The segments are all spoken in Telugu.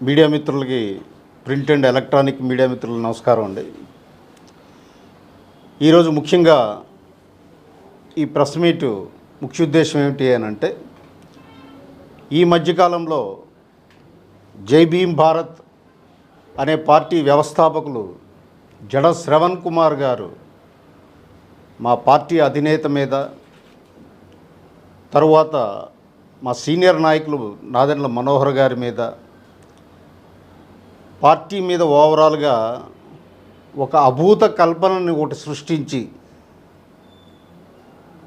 మీడియా మిత్రులకి ప్రింట్ అండ్ ఎలక్ట్రానిక్ మీడియా మిత్రులకు నమస్కారం అండి. ఈరోజు ముఖ్యంగా ఈ ప్రెస్ మీట్ ముఖ్య ఉద్దేశం ఏమిటి అని అంటే ఈ మధ్యకాలంలో జై భీమ్ భారత్ అనే పార్టీ వ్యవస్థాపకులు జడ శ్రవణ్ కుమార్ గారు మా పార్టీ అధినేత మీద తరువాత మా సీనియర్ నాయకులు నాదెండ్ల మనోహర్ గారి మీద పార్టీ మీద ఓవరాల్గా ఒక అభూత కల్పనని ఒకటి సృష్టించి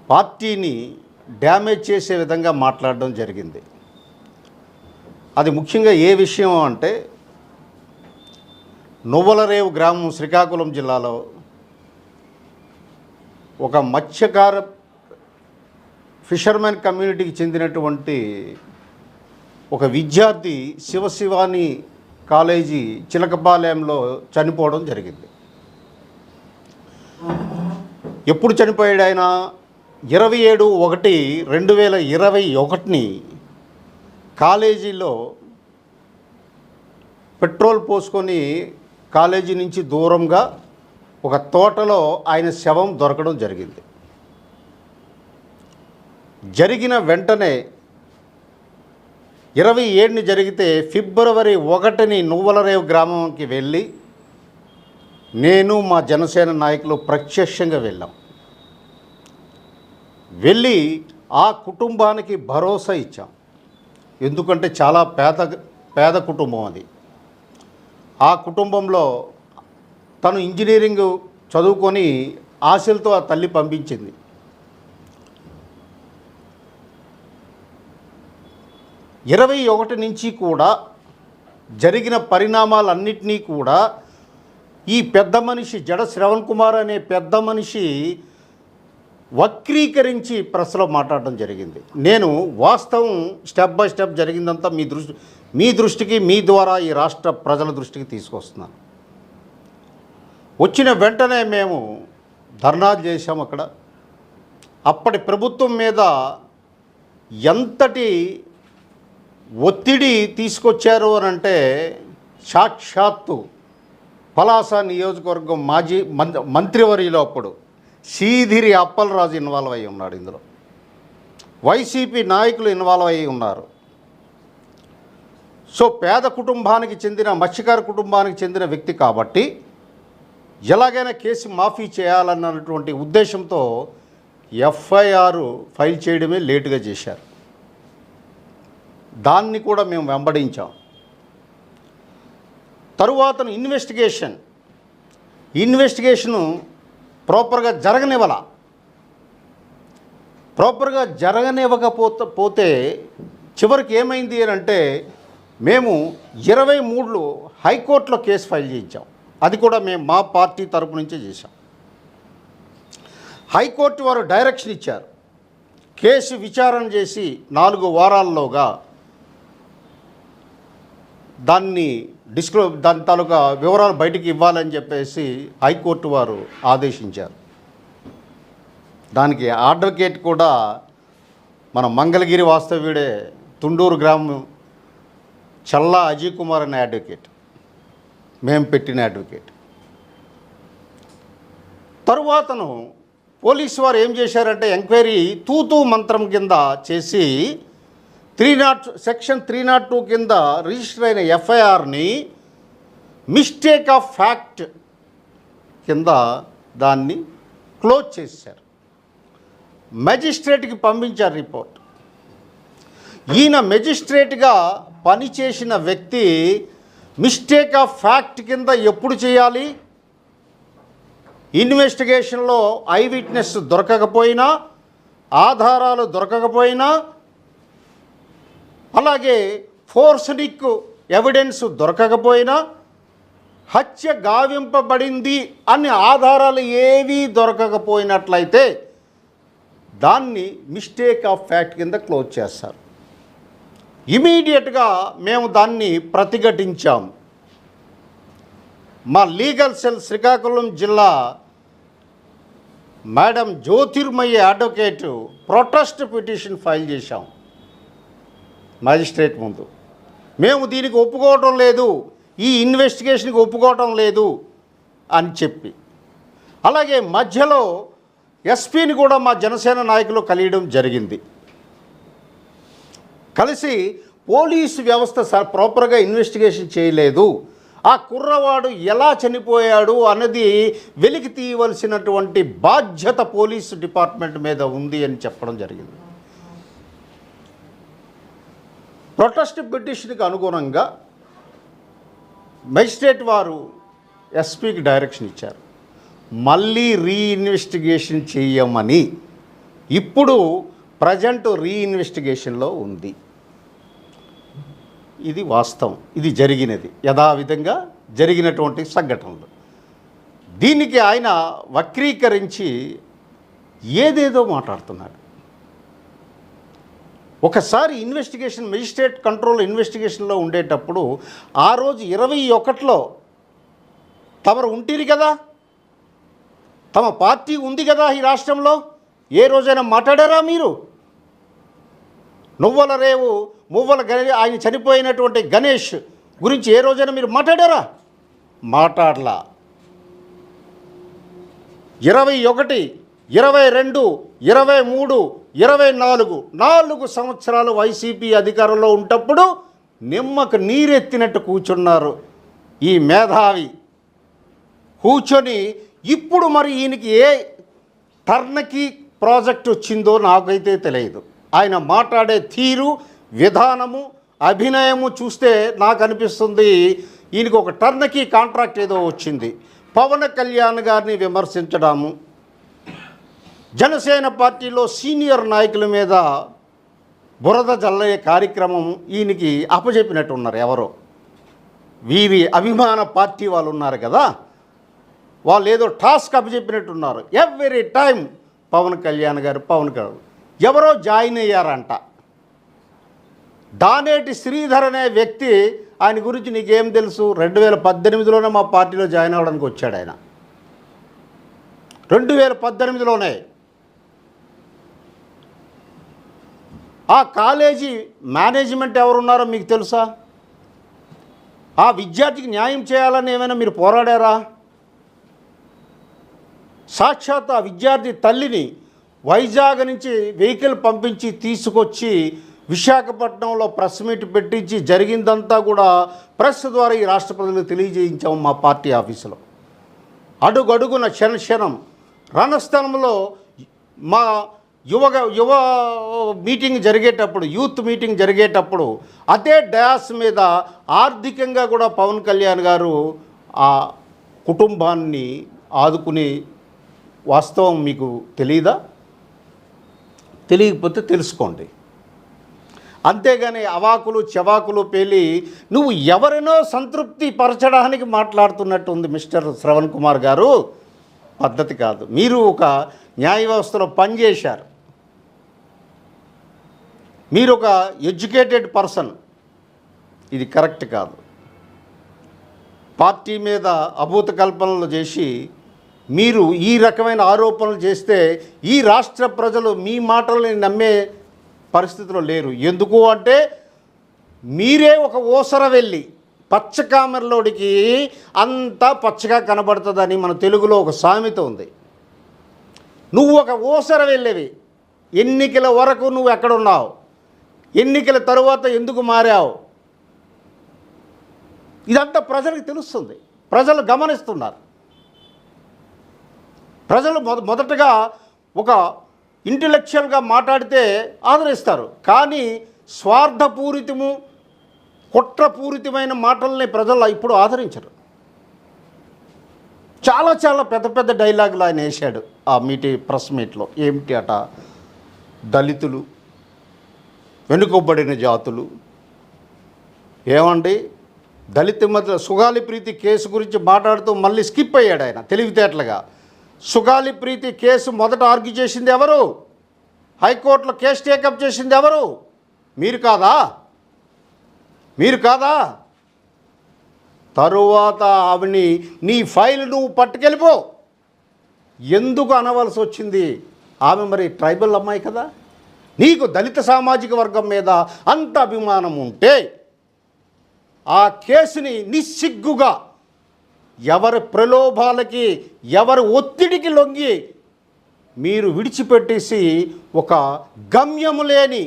పార్టీని డ్యామేజ్ చేసే విధంగా మాట్లాడడం జరిగింది. అది ముఖ్యంగా ఏ విషయం అంటే నువ్వలరేవు గ్రామం శ్రీకాకుళం జిల్లాలో ఒక మత్స్యకార ఫిషర్మెన్ కమ్యూనిటీకి చెందినటువంటి ఒక విద్యార్థి శివశివాని కాలేజీ చిలకపాలెంలో చనిపోవడం జరిగింది. ఎప్పుడు చనిపోయాడు ఆయన? ఇరవై ఏడు ఒకటి రెండు వేల ఇరవై ఒకటిని కాలేజీలో పెట్రోల్ పోసుకొని కాలేజీ నుంచి దూరంగా ఒక తోటలో ఆయన శవం దొరకడం జరిగింది. జరిగిన వెంటనే ఇరవై ఏడుని జరిగితే ఫిబ్రవరి ఒకటిని నువ్వలరేవు గ్రామంకి వెళ్ళి నేను మా జనసేన నాయకులు ప్రత్యక్షంగా వెళ్ళాం. వెళ్ళి ఆ కుటుంబానికి భరోసా ఇచ్చాం. ఎందుకంటే చాలా పేద పేద కుటుంబం అది. ఆ కుటుంబంలో తను ఇంజనీరింగ్ చదువుకొని ఆశలతో ఆ తల్లి పంపించింది. ఇరవై ఒకటి నుంచి కూడా జరిగిన పరిణామాలన్నింటినీ కూడా ఈ పెద్ద మనిషి జడ శ్రవణ్ కుమార్ అనే పెద్ద మనిషి వక్రీకరించి ప్రెస్లో మాట్లాడడం జరిగింది. నేను వాస్తవం స్టెప్ బై స్టెప్ జరిగిందంతా మీ దృష్టి మీ దృష్టికి మీ ద్వారా ఈ రాష్ట్ర ప్రజల దృష్టికి తీసుకొస్తున్నాను. వచ్చిన వెంటనే మేము ధర్నాలు చేశాం అక్కడ. అప్పటి ప్రభుత్వం మీద ఎంతటి ఒత్తిడి తీసుకొచ్చారు అని అంటే సాక్షాత్తు పలాస నియోజకవర్గం మాజీ మంత్రి మంత్రివర్యులు అప్పుడు సీధిరి అప్పలరాజు ఇన్వాల్వ్ అయి ఉన్నాడు ఇందులో. వైసీపీ నాయకులు ఇన్వాల్వ్ అయి ఉన్నారు. సో పేద కుటుంబానికి చెందిన మత్స్యకార కుటుంబానికి చెందిన వ్యక్తి కాబట్టి ఎలాగైనా కేసు మాఫీ చేయాలన్నటువంటి ఉద్దేశంతో ఎఫ్ఐఆర్ ఫైల్ చేయడమే లేటుగా చేశారు. దాన్ని కూడా మేము వెంబడించాం. తరువాత ఇన్వెస్టిగేషన్. ఇన్వెస్టిగేషను ప్రాపర్గా జరగనివ్వాల. ప్రాపర్గా జరగనివ్వకపోతే పోతే చివరికి ఏమైంది అని అంటే మేము ఇరవై మూడులో హైకోర్టులో కేసు ఫైల్ చేయించాం. అది కూడా మేము మా పార్టీ తరపు నుంచే చేశాం. హైకోర్టు వారు డైరెక్షన్ ఇచ్చారు. కేసు విచారణ చేసి నాలుగు వారాల్లోగా దాన్ని డిస్క్లో దాని తాలూకా వివరాలు బయటికి ఇవ్వాలని చెప్పేసి హైకోర్టు వారు ఆదేశించారు. దానికి అడ్వకేట్ కూడా మన మంగళగిరి వాస్తవ్యుడే తుండూరు గ్రామం చల్లా అజయ్ కుమార్ అనే అడ్వకేట్. మేము పెట్టిన అడ్వకేట్. తరువాతను పోలీసు వారు ఏం చేశారంటే ఎంక్వైరీ తూతూ మంత్రం కింద చేసి three nought section three nought two కింద రిజిస్టర్ అయిన ఎఫ్ఐఆర్ని మిస్టేక్ ఆఫ్ ఫ్యాక్ట్ కింద దాన్ని క్లోజ్ చేశారు. మెజిస్ట్రేట్కి పంపించారు రిపోర్ట్. ఈయన మెజిస్ట్రేట్గా పనిచేసిన వ్యక్తి మిస్టేక్ ఆఫ్ ఫ్యాక్ట్ కింద ఎప్పుడు చేయాలి? ఇన్వెస్టిగేషన్లో ఐ విట్నెస్ దొరకకపోయినా ఆధారాలు దొరకకపోయినా అలాగే ఫోర్సనిక్ ఎవిడెన్స్ దొరకకపోయినా హత్య గావింపబడింది అనే ఆధారాలు ఏవీ దొరకకపోయినట్లయితే దాన్ని మిస్టేక్ ఆఫ్ ఫ్యాక్ట్ కింద క్లోజ్ చేస్తారు. ఇమీడియట్గా మేము దాన్ని ప్రతిఘటించాం. మా లీగల్ సెల్ శ్రీకాకుళం జిల్లా madam Jyotirmayya advocate protest petition file చేశాం. మ్యాజిస్ట్రేట్ ముందు. మేము దీనికి ఒప్పుకోవటం లేదు ఈ ఇన్వెస్టిగేషన్కి ఒప్పుకోవటం లేదు అని చెప్పి. అలాగే మధ్యలో ఎస్పీని కూడా మా జనసేన నాయకులు కలియడం జరిగింది. కలిసి పోలీసు వ్యవస్థ స ప్రాపర్గా ఇన్వెస్టిగేషన్ చేయలేదు. ఆ కుర్రవాడు ఎలా చనిపోయాడు అన్నది వెలికి తీయవలసినటువంటి బాధ్యత పోలీసు డిపార్ట్మెంట్ మీద ఉంది అని చెప్పడం జరిగింది. ప్రొటెస్ట్ పిటిషన్కి అనుగుణంగా మెజిస్ట్రేట్ వారు ఎస్పీకి డైరెక్షన్ ఇచ్చారు. మళ్ళీ రీఇన్వెస్టిగేషన్ చేయమని ఇప్పుడు ప్రజెంట్ రీఇన్వెస్టిగేషన్లో ఉంది. ఇది వాస్తవం. ఇది జరిగినది. యథావిధంగా జరిగినటువంటి సంఘటనలు. దీనికి ఆయన వక్రీకరించి ఏదేదో మాట్లాడుతున్నారు. ఒకసారి ఇన్వెస్టిగేషన్ మెజిస్ట్రేట్ కంట్రోల్ ఇన్వెస్టిగేషన్లో ఉండేటప్పుడు ఆ రోజు ఇరవై ఒకటిలో తమరు ఉంటిరి కదా? తమ పార్టీ ఉంది కదా ఈ రాష్ట్రంలో? ఏ రోజైనా మాట్లాడారా మీరు? నువ్వల రేవు మువ్వల గణే ఆయన చనిపోయినటువంటి గణేష్ గురించి ఏ రోజైనా మీరు మాట్లాడారా? మాట్లాడలా. ఇరవై ఒకటి ఇరవై రెండు ఇరవై మూడు ఇరవై నాలుగు నాలుగు సంవత్సరాలు వైసీపీ అధికారంలో ఉంటప్పుడు నిమ్మకు నీరెత్తినట్టు కూర్చున్నారు ఈ మేధావి. కూర్చొని ఇప్పుడు మరి ఈయనకి ఏ టర్నకి ప్రాజెక్ట్ వచ్చిందో నాకైతే తెలియదు. ఆయన మాట్లాడే తీరు విధానము అభినయము చూస్తే నాకు అనిపిస్తుంది ఈయనకు ఒక టర్నకి కాంట్రాక్ట్ ఏదో వచ్చింది. పవన్ కళ్యాణ్ గారిని విమర్శించడము జనసేన పార్టీలో సీనియర్ నాయకుల మీద బురద జల్లయ్యే కార్యక్రమం ఈయనకి అప్పచెప్పినట్టు ఉన్నారు ఎవరో. వీరి అభిమాన పార్టీ వాళ్ళు ఉన్నారు కదా వాళ్ళు ఏదో టాస్క్ అప్పచెప్పినట్టున్నారు ఎవ్రీ టైం పవన్ కళ్యాణ్ గారు పవన్ కళ్యాణ్ ఎవరో జాయిన్ అయ్యారంట. దానేటి శ్రీధర్ అనే వ్యక్తి ఆయన గురించి నీకేం తెలుసు? రెండు వేల పద్దెనిమిదిలోనే మా పార్టీలో జాయిన్ అవ్వడానికి వచ్చాడు ఆయన. రెండు వేల పద్దెనిమిదిలోనే ఆ కాలేజీ మేనేజ్మెంట్ ఎవరున్నారో మీకు తెలుసా? ఆ విద్యార్థికి న్యాయం చేయాలని ఏమైనా మీరు పోరాడారా? సాక్షాత్ ఆ విద్యార్థి తల్లిని వైజాగ్ నుంచి వెహికల్ పంపించి తీసుకొచ్చి విశాఖపట్నంలో ప్రెస్ మీట్ పెట్టించి జరిగిందంతా కూడా ప్రెస్ ద్వారా ఈ రాష్ట్ర ప్రజలకు తెలియజేయించాము మా పార్టీ ఆఫీసులో. అడుగడుగున క్షణ క్షణం రణస్థలంలో మా యువ యువ మీటింగ్ జరిగేటప్పుడు యూత్ మీటింగ్ జరిగేటప్పుడు అదే డయాస్ మీద ఆర్థికంగా కూడా పవన్ కళ్యాణ్ గారు ఆ కుటుంబాన్ని ఆదుకునే వాస్తవం మీకు తెలియదా తెలియకపోతే తెలుసుకోండి. అంతేగాని అవాకులు చెవాకులు పేలి నువ్వు ఎవరినో సంతృప్తి పరచడానికి మాట్లాడుతున్నట్టు ఉంది మిస్టర్ శ్రవణ్ కుమార్ గారు. పద్ధతి కాదు. మీరు ఒక న్యాయ వ్యవస్థలో పనిచేశారు. మీరు ఒక ఎడ్యుకేటెడ్ పర్సన్. ఇది కరెక్ట్ కాదు. పార్టీ మీద అభూత కల్పనలు చేసి మీరు ఈ రకమైన ఆరోపణలు చేస్తే ఈ రాష్ట్ర ప్రజలు మీ మాటల్ని నమ్మే పరిస్థితిలో లేరు. ఎందుకు అంటే మీరే ఒక ఓసర వెళ్ళి పచ్చకామెరలోడికి అంతా పచ్చగా కనబడుతుందని మన తెలుగులో ఒక సామెత ఉంది. నువ్వు ఒక ఓసర వెళ్ళేవి. ఎన్నికల వరకు నువ్వు ఎక్కడున్నావు? ఎన్నికల తరువాత ఎందుకు మారావు? ఇదంతా ప్రజలకు తెలుస్తుంది. ప్రజలు గమనిస్తున్నారు. ప్రజలు మొద మొదటగా ఒక ఇంటలెక్చువల్గా మాట్లాడితే ఆదరిస్తారు. కానీ స్వార్థపూరితము కుట్రపూరితమైన మాటల్ని ప్రజలు ఇప్పుడు ఆదరించరు. చాలా చాలా పెద్ద పెద్ద డైలాగులు ఆయన వేశాడు ఆ మీటి ప్రెస్ మీట్లో ఏమిటి అట? దళితులు వెనుకబడిన జాతులు. ఏమండి? దళిత మధ్య సుగాలి ప్రీతి కేసు గురించి మాట్లాడుతూ మళ్ళీ స్కిప్ అయ్యాడు ఆయన తెలివితేటలుగా. సుగాలి ప్రీతి కేసు మొదట ఆర్గ్యూ చేసింది ఎవరు? హైకోర్టులో కేసు టేకప్ చేసింది ఎవరు? మీరు కాదా? మీరు కాదా? తరువాత ఆవిని నీ ఫైల్ నువ్వు పట్టుకెళ్ళిపో. ఎందుకు అనవలసి వచ్చింది? ఆమె మరి ట్రైబల్ అమ్మాయి కదా? నీకు దళిత సామాజిక వర్గం మీద అంత అభిమానం ఉంటే ఆ కేసుని నిస్సిగ్గుగా ఎవరి ప్రలోభాలకి ఎవరి ఒత్తిడికి లొంగి మీరు విడిచిపెట్టేసి ఒక గమ్యము లేని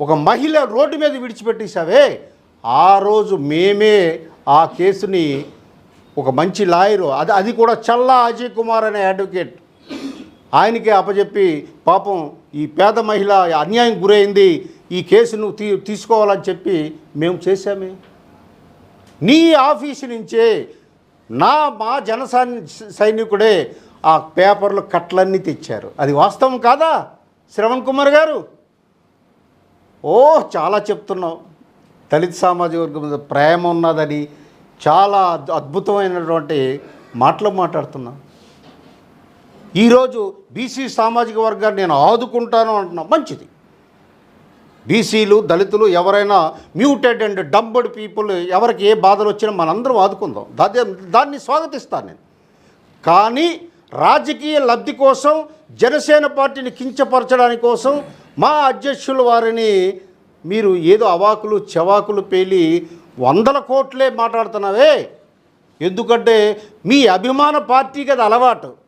ఒక మహిళ రోడ్డు మీద విడిచిపెట్టేసావే ఆ రోజు మేమే ఆ కేసుని ఒక మంచి లాయరు అది అది కూడా చల్లా అజయ్ కుమార్ అనే అడ్వకేట్ ఆయనకే అప్పచెప్పి పాపం ఈ పేద మహిళ అన్యాయం గురైంది ఈ కేసును తీ తీసుకోవాలని చెప్పి మేము చేశామే. నీ ఆఫీసు నుంచే నా మా జన సైనికుడే ఆ పేపర్లు కట్లన్నీ తెచ్చారు. అది వాస్తవం కాదా? శ్రవణ్ కుమార్ గారు? ఓ చాలా చెప్తున్నావు. దళిత సామాజిక వర్గం మీద ప్రేమ ఉన్నదని చాలా అద్- అద్భుతమైనటువంటి మాటలు మాట్లాడుతున్నావు. ఈరోజు బీసీ సామాజిక వర్గాన్ని నేను ఆదుకుంటాను అంటున్నా మంచిది. బీసీలు దళితులు ఎవరైనా మ్యూటెడ్ అండ్ డంబర్డ్ పీపుల్ ఎవరికి ఏ బాధలు వచ్చినా మనందరం ఆదుకుందాం. దాని దాన్ని స్వాగతిస్తాను నేను. కానీ రాజకీయ లబ్ధి కోసం జనసేన పార్టీని కించపరచడానికి కోసం మా అధ్యక్షులు వారిని మీరు ఏదో అవాకులు చెవాకులు పేలి వందల కోట్లే మాట్లాడుతున్నావే. ఎందుకంటే మీ అభిమాన పార్టీకి అది అలవాటు.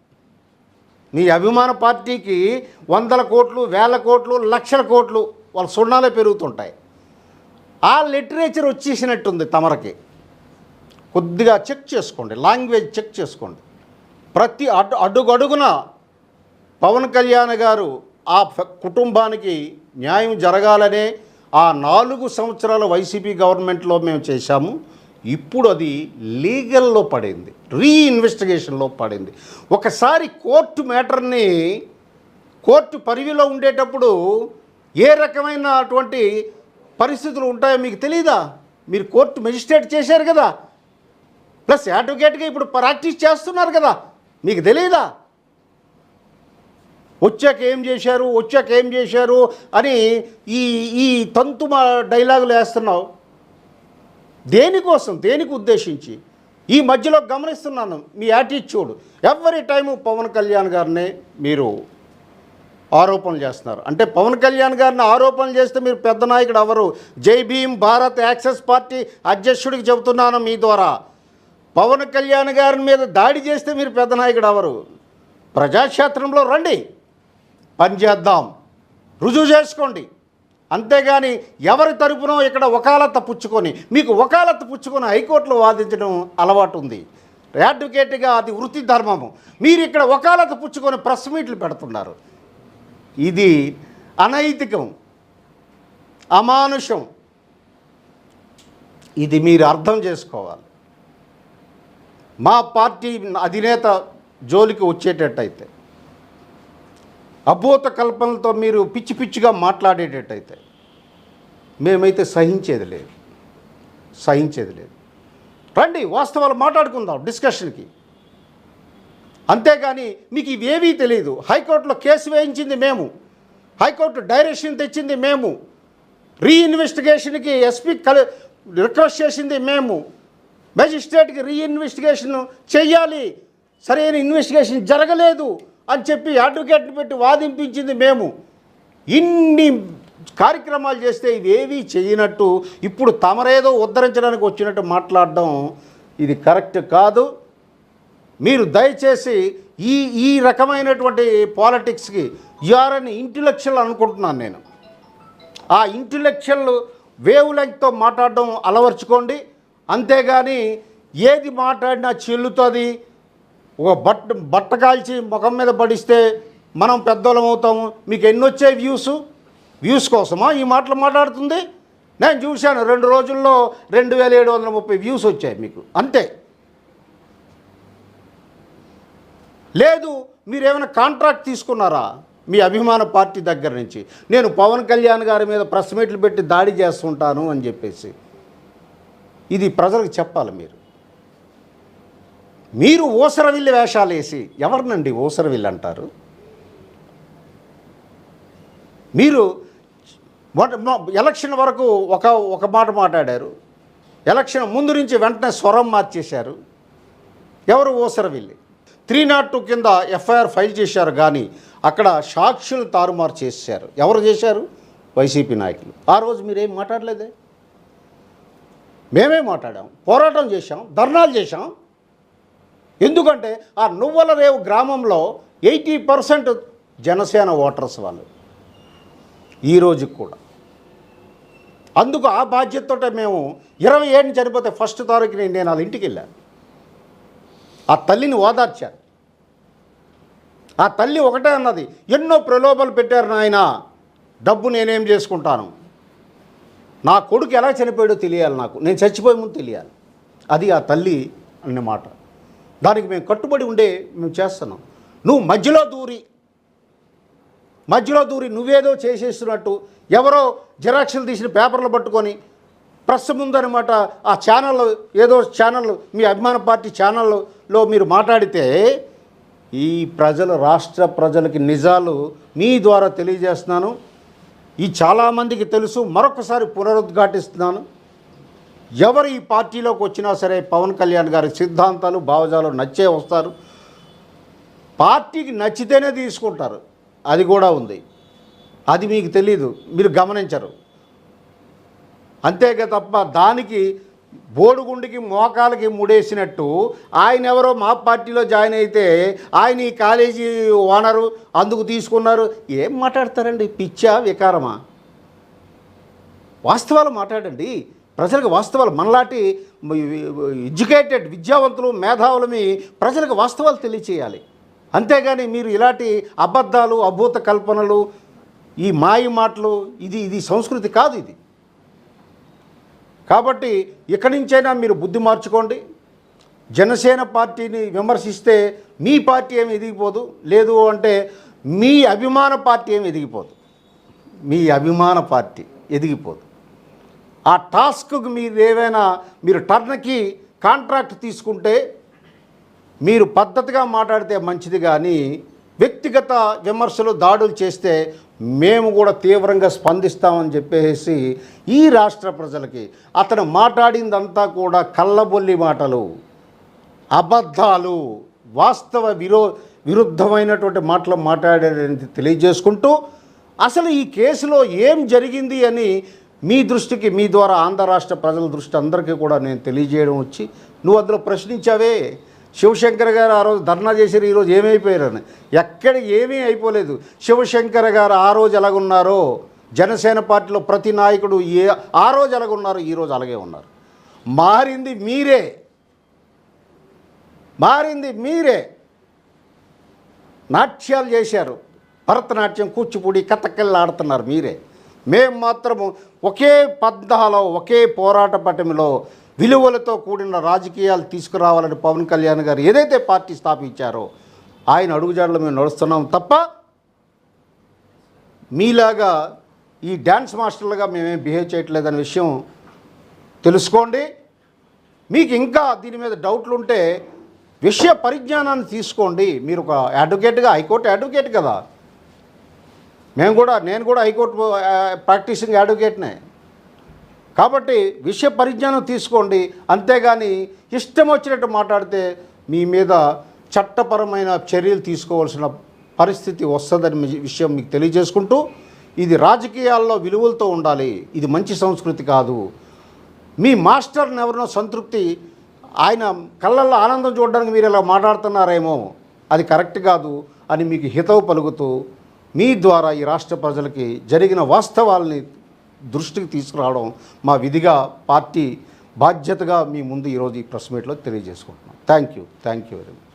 మీ అభిమాన పార్టీకి వందల కోట్లు వేల కోట్లు లక్షల కోట్లు వాళ్ళ సున్నాలే పెరుగుతుంటాయి. ఆ లిటరేచర్ వచ్చేసినట్టుంది తమరకి. కొద్దిగా చెక్ చేసుకోండి లాంగ్వేజ్ చెక్ చేసుకోండి. ప్రతి అడ్డు అడుగడుగున పవన్ కళ్యాణ్ గారు ఆ ఫ- కుటుంబానికి న్యాయం జరగాలనే ఆ నాలుగు సంవత్సరాల వైసీపీ గవర్నమెంట్లో మేము చేశాము. ఇప్పుడు అది లీగల్లో పడింది రీఇన్వెస్టిగేషన్లో పడింది. ఒకసారి కోర్టు మ్యాటర్ని కోర్టు పరిధిలో ఉండేటప్పుడు ఏ రకమైనటువంటి పరిస్థితులు ఉంటాయో మీకు తెలియదా మీరు కోర్టు మెజిస్ట్రేట్ చేశారు కదా. ప్లస్ అడ్వకేట్గా ఇప్పుడు ప్రాక్టీస్ చేస్తున్నారు కదా. మీకు తెలియదా వచ్చాక ఏం చేశారు వచ్చాక ఏం చేశారు అని ఈ ఈ తంతు మా డైలాగులు వేస్తున్నావు. దేనికోసం దేనికి ఉద్దేశించి? ఈ మధ్యలో గమనిస్తున్నాను మీ attitude every time Pawan Kalyan గారిని మీరు ఆరోపణలు చేస్తున్నారు? అంటే పవన్ కళ్యాణ్ గారిని ఆరోపణలు చేస్తే మీరు పెద్ద నాయకుడు ఎవరు? జై భీమ్ భారత్ యాక్సెస్ పార్టీ అధ్యక్షుడికి చెబుతున్నాను మీ ద్వారా. పవన్ కళ్యాణ్ గారి మీద దాడి చేస్తే మీరు పెద్ద నాయకుడు ఎవరు? ప్రజాక్షేత్రంలో రండి. పనిచేద్దాం రుజువు చేసుకోండి. అంతేగాని ఎవరి తరపునో ఇక్కడ వకాలత పుచ్చుకొని మీకు వకాలత పుచ్చుకొని హైకోర్టులో వాదించడం అలవాటు ఉంది అడ్వకేట్గా అది వృత్తి ధర్మము. మీరు ఇక్కడ వకాలత పుచ్చుకొని ప్రెస్ మీట్లు పెడుతున్నారు. ఇది అనైతికం. అమానుషం. ఇది మీరు అర్థం చేసుకోవాలి. మా పార్టీ అధినేత జోలికి వచ్చేటట్టయితే అభూత కల్పనలతో మీరు పిచ్చి పిచ్చిగా మాట్లాడేటట్టయితే మేమైతే సహించేది లేదు. సహించేది లేదు. రండి వాస్తవాలు మాట్లాడుకుందాం డిస్కషన్కి. అంతేగాని మీకు ఇవేవీ తెలియదు హైకోర్టులో కేసు వేయించింది మేము. హైకోర్టు డైరెక్షన్ తెచ్చింది మేము. రీఇన్వెస్టిగేషన్కి ఎస్పీ కలి రిక్వెస్ట్ చేసింది మేము. మెజిస్ట్రేట్కి రీఇన్వెస్టిగేషన్ చెయ్యాలి. సరైన ఇన్వెస్టిగేషన్ జరగలేదు. అని చెప్పి అడ్వకేట్ని పెట్టి వాదింపించింది మేము. ఇన్ని కార్యక్రమాలు చేస్తే ఇవేవీ చేయనట్టు ఇప్పుడు తమరేదో ఉద్ధరించడానికి వచ్చినట్టు మాట్లాడడం ఇది కరెక్ట్ కాదు. మీరు దయచేసి ఈ ఈ రకమైనటువంటి పాలిటిక్స్కి యూఆర్ అని ఇంటలెక్చువల్ అనుకుంటున్నాను నేను. ఆ ఇంటలెక్చువల్ వేవ్ లెంగ్త్తో మాట్లాడడం అలవర్చుకోండి. అంతేగాని ఏది మాట్లాడినా చెల్లుతుంది ఒక బట్ట బట్ట కాల్చి ముఖం మీద పడిస్తే మనం పెద్దోళ్ళం అవుతాము. మీకు ఎన్ని వచ్చాయి వ్యూస్ వ్యూస్ కోసమా? ఈ మాటలు మాట్లాడుతుంది? నేను చూశాను రెండు రోజుల్లో రెండు వేల ఏడు వందల ముప్పై వ్యూస్ వచ్చాయి మీకు. అంతే. లేదు మీరు ఏమైనా కాంట్రాక్ట్ తీసుకున్నారా? మీ అభిమాన పార్టీ దగ్గర నుంచి. నేను పవన్ కళ్యాణ్ గారి మీద ప్రెస్ మీట్లు పెట్టి దాడి చేస్తుంటాను అని చెప్పేసి. ఇది ప్రజలకు చెప్పాలి మీరు. మీరు ఓసరవిల్లి వేషాలు వేసి ఎవరినండి ఓసరవిల్లి అంటారు మీరు ఎలక్షన్ వరకు ఒక ఒక మాట మాట్లాడారు. ఎలక్షన్ ముందు నుంచి వెంటనే స్వరం మార్చేశారు. ఎవరు ఓసరవిల్లి? త్రీ నాట్ టూ కింద ఎఫ్ఐఆర్ ఫైల్ చేశారు కానీ అక్కడ సాక్షులు తారుమారు చేశారు. ఎవరు చేశారు? వైసీపీ నాయకులు. ఆ రోజు మీరేం మాట్లాడలేదే? మేమే మాట్లాడాం. పోరాటం చేశాం. ధర్నాలు చేశాం. ఎందుకంటే ఆ నువ్వల రేవు గ్రామంలో ఎయిటీ పర్సెంట్ జనసేన ఓటర్స్ వాళ్ళు. ఈ రోజుకి కూడా. అందుకు ఆ బాధ్యతతో మేము ఇరవై ఏడుని చనిపోతే ఫస్ట్ తారీఖుని నేను వాళ్ళ ఇంటికి వెళ్ళాను. ఆ తల్లిని ఓదార్చాను. ఆ తల్లి ఒకటే అన్నది ఎన్నో ప్రలోభాలు పెట్టారు నాయన డబ్బు నేనేం చేసుకుంటాను? నా కొడుకు ఎలా చనిపోయాడో తెలియాలి నాకు. నేను చచ్చిపోయే ముందు తెలియాలి. అది ఆ తల్లి అన్నమాట దానికి మేము కట్టుబడి ఉండే మేము చేస్తున్నాం. నువ్వు మధ్యలో దూరి మధ్యలో దూరి నువ్వేదో చేసేస్తున్నట్టు ఎవరో జిరాక్స్లు తీసిన పేపర్లు పట్టుకొని ప్రెస్ ముందనమాట ఆ ఛానల్ ఏదో ఛానల్ మీ అభిమాన పార్టీ ఛానల్లో మీరు మాట్లాడితే ఈ ప్రజలు రాష్ట్ర ప్రజలకి నిజాలు మీ ద్వారా తెలియజేస్తున్నాను. ఈ చాలామందికి తెలుసు. మరొకసారి పునరుద్ఘాటిస్తున్నాను. ఎవరు ఈ పార్టీలోకి వచ్చినా సరే పవన్ కళ్యాణ్ గారి సిద్ధాంతాలు భావజాలు నచ్చే వస్తారు. పార్టీకి నచ్చితేనే తీసుకుంటారు. అది కూడా ఉంది. అది మీకు తెలీదు. మీరు గమనించరు. అంతేగా తప్ప దానికి బోడుగుండికి మోకాలకి ముడేసినట్టు ఆయన ఎవరో మా పార్టీలో జాయిన్ అయితే ఆయన ఈ కాలేజీ ఓనరు అందుకు తీసుకున్నారు. ఏం మాట్లాడతారండి? పిచ్చా వికారమా? వాస్తవాలు మాట్లాడండి. ప్రజలకు వాస్తవాలు మనలాంటి ఎడ్యుకేటెడ్ విద్యావంతులు మేధావులమి ప్రజలకు వాస్తవాలు తెలియచేయాలి. అంతేగాని మీరు ఇలాంటి అబద్ధాలు అభూత కల్పనలు ఈ మాయ మాటలు ఇది ఇది సంస్కృతి కాదు ఇది. కాబట్టి ఇక్కడి నుంచైనా మీరు బుద్ధి మార్చుకోండి. జనసేన పార్టీని విమర్శిస్తే మీ పార్టీ ఏమి ఎదిగిపోదు. లేదు అంటే మీ అభిమాన పార్టీ ఏమి ఎదిగిపోదు. మీ అభిమాన పార్టీ ఎదిగిపోదు. ఆ టాస్క్కి మీరు ఏవైనా మీరు టర్న్కి కాంట్రాక్ట్ తీసుకుంటే మీరు పద్ధతిగా మాట్లాడితే మంచిది కానీ వ్యక్తిగత విమర్శలు దాడులు చేస్తే మేము కూడా తీవ్రంగా స్పందిస్తామని చెప్పేసి ఈ రాష్ట్ర ప్రజలకి అతను మాట్లాడిందంతా కూడా కళ్ళబొల్లి మాటలు అబద్ధాలు వాస్తవ విరో విరుద్ధమైనటువంటి మాటలు మాట్లాడారని తెలియజేసుకుంటూ అసలు ఈ కేసులో ఏం జరిగింది అని మీ దృష్టికి మీ ద్వారా ఆంధ్ర రాష్ట్ర ప్రజల దృష్టి అందరికీ కూడా నేను తెలియజేయడం వచ్చి నువ్వు అందులో ప్రశ్నించావే. శివశంకర్ గారు ఆ రోజు ధర్నా చేశారు ఈరోజు ఏమైపోయారని. ఎక్కడ ఏమీ అయిపోలేదు. శివశంకర్ గారు ఆ రోజు ఎలాగున్నారో జనసేన పార్టీలో ప్రతి నాయకుడు ఏ ఆ రోజు ఎలాగున్నారో ఈరోజు అలాగే ఉన్నారు. మారింది మీరే. మారింది మీరే. నాట్యాలు చేశారు. భరతనాట్యం కూచిపూడి కథకళ్ళు ఆడుతున్నారు మీరే. మేము మాత్రము ఒకే పద్దాలో ఒకే పోరాట పటమిలో విలువలతో కూడిన రాజకీయాలు తీసుకురావాలని పవన్ కళ్యాణ్ గారు ఏదైతే పార్టీ స్థాపించారో ఆయన అడుగుజాడలు మేము నడుస్తున్నాం తప్ప మీలాగా ఈ డ్యాన్స్ మాస్టర్లుగా మేమేం బిహేవ్ చేయట్లేదనే విషయం తెలుసుకోండి. మీకు ఇంకా దీని మీద డౌట్లు ఉంటే విషయ పరిజ్ఞానాన్ని తీసుకోండి. మీరు ఒక అడ్వకేట్గా హైకోర్టు అడ్వకేట్ కదా. మేము కూడా నేను కూడా హైకోర్టు ప్రాక్టీసింగ్ అడ్వకేట్నే. కాబట్టి విషయ పరిజ్ఞానం తీసుకోండి. అంతేగాని ఇష్టం వచ్చినట్టు మాట్లాడితే మీ మీద చట్టపరమైన చర్యలు తీసుకోవాల్సిన పరిస్థితి వస్తుందని విషయం మీకు తెలియజేసుకుంటూ ఇది రాజకీయాల్లో విలువలతో ఉండాలి. ఇది మంచి సంస్కృతి కాదు. మీ మాస్టర్ని ఎవరినో సంతృప్తి ఆయన కళ్ళల్లో ఆనందం చూడడానికి మీరు ఇలా మాట్లాడుతున్నారేమో అది కరెక్ట్ కాదు అని మీకు హితవు పలుకుతూ మీ ద్వారా ఈ రాష్ట్ర ప్రజలకి జరిగిన వాస్తవాల్ని దృష్టికి తీసుకురావడం మా విధిగా పార్టీ బాధ్యతగా మీ ముందు ఈరోజు ఈ ప్రెస్ మీట్లో తెలియజేసుకుంటున్నాం. Thank you thank you very much